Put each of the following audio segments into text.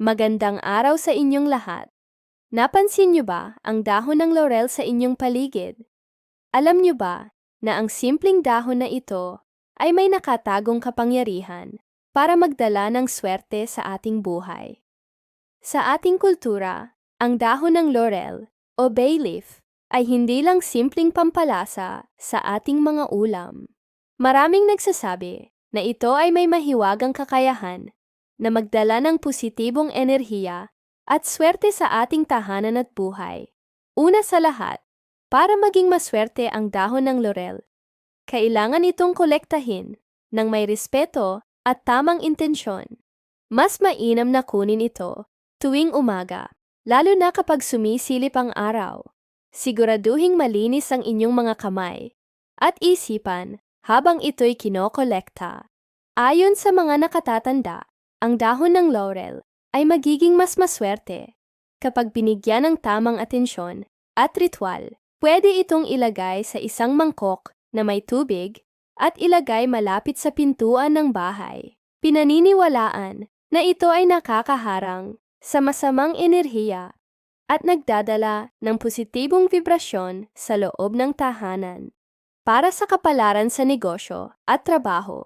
Magandang araw sa inyong lahat. Napansin niyo ba ang dahon ng laurel sa inyong paligid? Alam niyo ba na ang simpleng dahon na ito ay may nakatagong kapangyarihan para magdala ng swerte sa ating buhay? Sa ating kultura, ang dahon ng laurel o bay leaf ay hindi lang simpleng pampalasa sa ating mga ulam. Maraming nagsasabi na ito ay may mahiwagang kakayahan na magdala ng positibong enerhiya at swerte sa ating tahanan at buhay. Una sa lahat, para maging maswerte ang dahon ng laurel, kailangan itong kolektahin ng may respeto at tamang intensyon. Mas mainam na kunin ito tuwing umaga, lalo na kapag sumisilip ang araw. Siguraduhing malinis ang inyong mga kamay at isipan habang ito'y kinokolekta. Ayon sa mga nakatatanda, ang dahon ng laurel ay magiging mas maswerte kapag binigyan ng tamang atensyon at ritual. Pwede itong ilagay sa isang mangkok na may tubig at ilagay malapit sa pintuan ng bahay. Pinaniniwalaan na ito ay nakakaharang sa masamang enerhiya at nagdadala ng positibong vibrasyon sa loob ng tahanan. Para sa kapalaran sa negosyo at trabaho,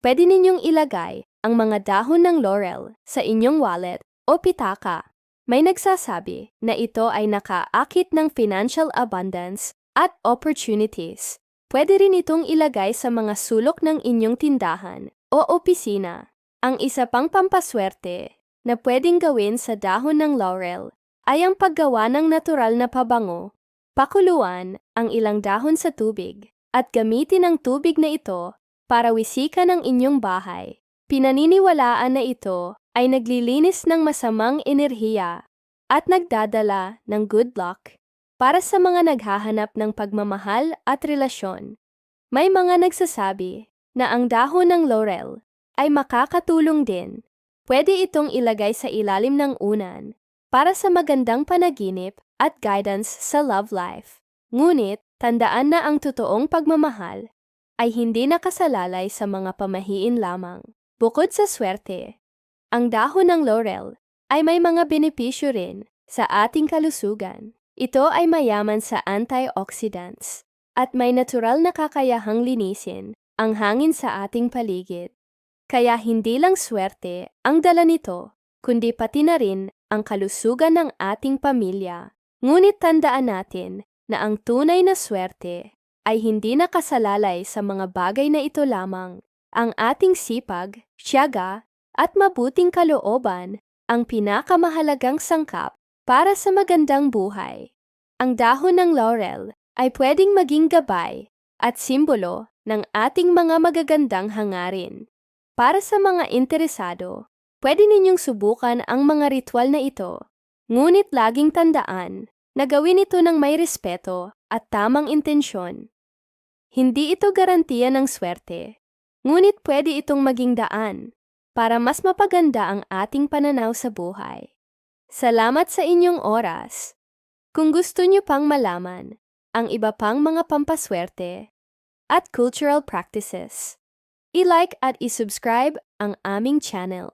pwede ninyong ilagay ang mga dahon ng laurel sa inyong wallet o pitaka. May nagsasabi na ito ay nakaakit ng financial abundance at opportunities. Pwede rin itong ilagay sa mga sulok ng inyong tindahan o opisina. Ang isa pang pampaswerte na pwedeng gawin sa dahon ng laurel ay ang paggawa ng natural na pabango. Pakuluan ang ilang dahon sa tubig at gamitin ang tubig na ito para wisikan ang inyong bahay. Pinaniniwalaan na ito ay naglilinis ng masamang enerhiya at nagdadala ng good luck para sa mga naghahanap ng pagmamahal at relasyon. May mga nagsasabi na ang dahon ng laurel ay makakatulong din. Pwede itong ilagay sa ilalim ng unan para sa magandang panaginip at guidance sa love life. Ngunit, tandaan na ang totoong pagmamahal ay hindi nakasalalay sa mga pamahiin lamang. Bukod sa swerte, ang dahon ng laurel ay may mga benepisyo rin sa ating kalusugan. Ito ay mayaman sa antioxidants at may natural na kakayahang linisin ang hangin sa ating paligid. Kaya hindi lang swerte ang dala nito, kundi pati na rin ang kalusugan ng ating pamilya. Ngunit tandaan natin na ang tunay na swerte ay hindi nakasalalay sa mga bagay na ito lamang. Ang ating sipag, tiyaga, at mabuting kalooban ang pinakamahalagang sangkap para sa magandang buhay. Ang dahon ng laurel ay pwedeng maging gabay at simbolo ng ating mga magagandang hangarin. Para sa mga interesado, pwede ninyong subukan ang mga ritual na ito. Ngunit laging tandaan na gawin ito ng may respeto at tamang intensyon. Hindi ito garantiya ng swerte, Ngunit pwede itong maging daan para mas mapaganda ang ating pananaw sa buhay. Salamat sa inyong oras. Kung gusto niyo pang malaman ang iba pang mga pampaswerte at cultural practices, i-like at i-subscribe ang aming channel.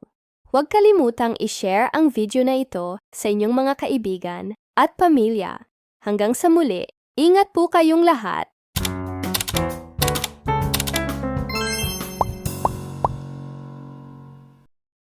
Huwag kalimutang i-share ang video na ito sa inyong mga kaibigan at pamilya. Hanggang sa muli, ingat po kayong lahat